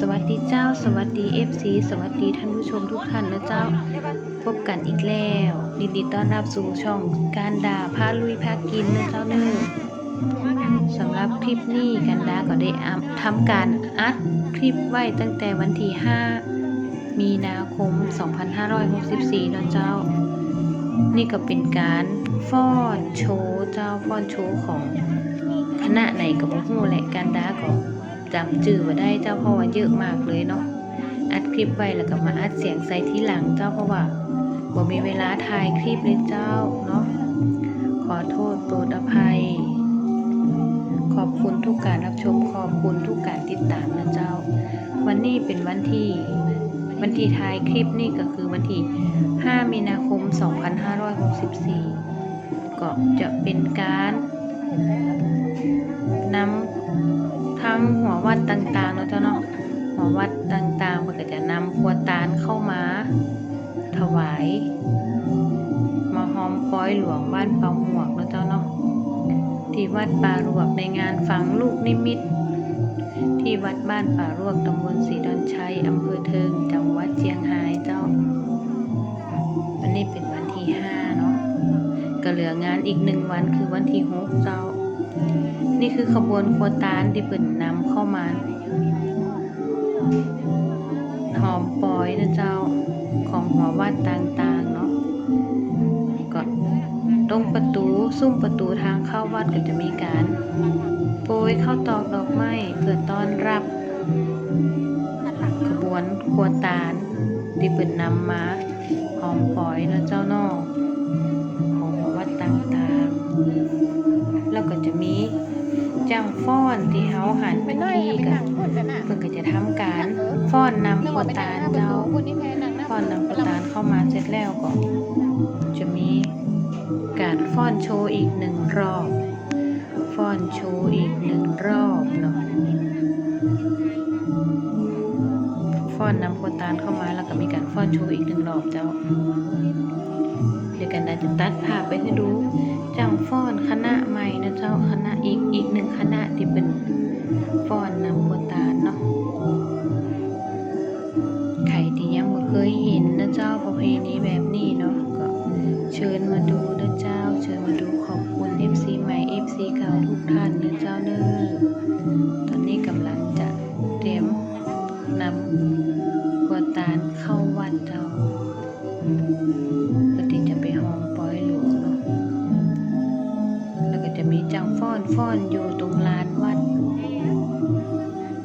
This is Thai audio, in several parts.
สวัสดีเจ้า สวัสดี FC สวัสดีท่านผู้ชมทุกท่านนะเจ้า พบกันอีกแล้วยินดีต้อนรับสู่ช่องการด่าพาลุยพากินนะเจ้าเนอสำหรับคลิปนี้กันดาก็ได้ทำการอัดคลิปไว้ตั้งแต่วันที่ 5 มีนาคม 2564นะเจ้า นี่ก็เป็นการฟ้อนโชว์เจ้าฟ้อนโชว์ของคณะไหนกับพวกหูแหละการดาก็ จำจื่อมาได้เจ้าเพราะว่าเยอะมากเลยเนาะอัดคลิปไว้แล้วก็มาอัดเสียงใส่ที่หลังเจ้าเพราะว่าบ่มีเวลาถ่ายคลิปเลยเจ้าเนาะขอโทษโปรดอภัย ขอบคุณทุกการรับชมขอบคุณทุกการติดตามนะเจ้า วันนี้เป็นวันที่วันที่ท้ายคลิปนี่ก็คือวันที่ 5 มีนาคม 2564 ก็จะเป็นการนำ ทั้งหัววัดต่างๆเนาะเจ้าเนาะหัววัดต่างๆมันก็จะนำครัวตาลเข้ามา ถวาย มาหอมก้อยหลวงบ้านเปาหมวกเนาะเจ้าเนาะที่วัดป่ารวกในงานฝังลูกนิมิต ที่วัดบ้านป่ารวกตำบลศรีดอนชัยอำเภอเทิงจังหวัดเชียงรายเจ้า วันนี้เป็นวันที่ห้าเนาะก็เหลืองานอีกหนึ่งวันคือวันที่หกเจ้า นี่คือขบวนคตานที่เปิ่นนำเข้ามาหอมปอยนะเจ้าของหัววัดต่างๆเนาะก็ตรงประตูซุ้มประตูทางเข้าวัดก็จะมีการ โปรยข้าวตอกดอกไม้เพื่อต้อนรับ ขบวนคตาลที่เปิ่นนำมาหอมปอยนะเจ้านอกของหอวัดต่างๆ ฟ้อนที่เฮาหันเป็นที่กันเพิ่นก็จะทำการฟ้อนนำครัวตาลเจ้าฟ้อนนำครัวตาลเข้ามาเสร็จแล้วก็ จะมีการฟ้อนโชว์อีกหนึ่งรอบฟ้อนโชว์อีกหนึ่งรอบเนาะฟ้อนนำโคตานเข้ามาแล้วก็มีการฟ้อนโชว์อีกหนึ่งรอบเจ้า เดี๋ยวกันนะจะตัดภาพไปให้ดูจังฟ้อนคณะใหม่นะเจ้า ณีแบบนี้เนาะก็เชิญมาดูนะเจ้า เชิญมาดูขอบคุณ FC ใหม่ FC เก่าทุกท่านนะเจ้าเนอตอนนี้กำลังจะเตรียมนำกวตาลเข้าวัดเจ้าเพื่อที่จะไปห้อมปล่อยหลวงเนาะแล้วก็จะมีจังฟ้อนฟ้อนอยู่ตรงลานวัด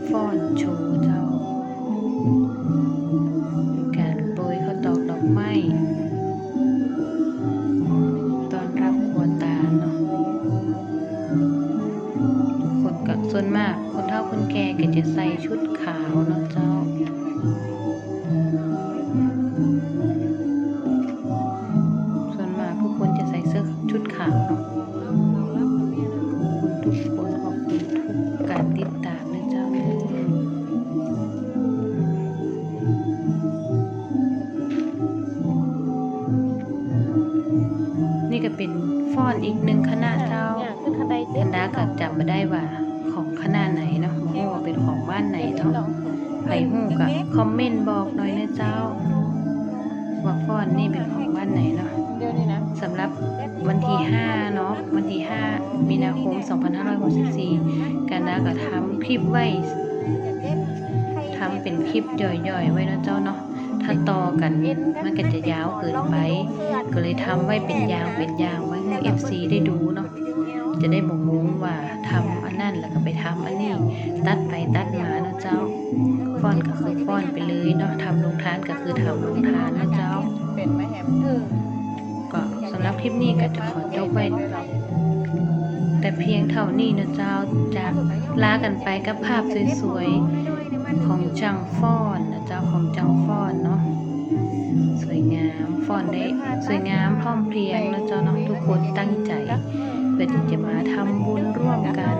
ฟ้อนโชว์เจ้า ส่วนมากคนเฒ่าคนแก่ก็จะใส่ชุดขาวเนาะเจ้าส่วนมากทุกคนจะใส่เสื้อชุดขาวเนาะขอบคุณทุกคนขอบคุณทุกการติดตามนะเจ้าเด้อนี่ก็เป็นฟ้อนอีกหนึ่งคณะเจ้าคณะก็จำไม่ได้ว่า ของคณะไหนเนาะบ่ฮู้ว่าเป็นของบ้านไหนเนาะใครฮู้ก็คอมเมนต์บอกหน่อยนะเจ้าว่าฟอนนี่เป็นของบ้านไหนเนาะเดี๋ยวนี้นะสำหรับวันที่5เนาะวันที่ 5 มีนาคม 2564กันนะก็ทำคลิปไว้ทำเป็นคลิปย่อยๆ ไว้เนาะเจ้าเนาะถ้าต่อกันมันก็จะยาวเกินไป ก็เลยทำไว้เป็นยาวเป็นยาวไว้ให้ FC ได้ดูเนาะ จะได้บ่งงว่าทำอันนั้นแล้วก็ไปทำอันนี้ตัดไปตัดมาเนาะเจ้าฟ้อนก็คือฟ้อนไปเลยเนาะทำลงทานก็คือทำลงทานเนาะเจ้าเป็นไหมแฮมก็สำหรับคลิปนี้ก็จะขอจบไว้แต่เพียงเท่านี้นะเจ้าจากลากันไปกับภาพสวยๆของจังฟ้อนนะเจ้าของจังฟ้อนเนาะามฟ้อนได้สวยงามพร้อมเพรียงนะเจ้าเนาะทุกคนตั้งใจเพื่อที่จะมาทำบุญร่วมกัน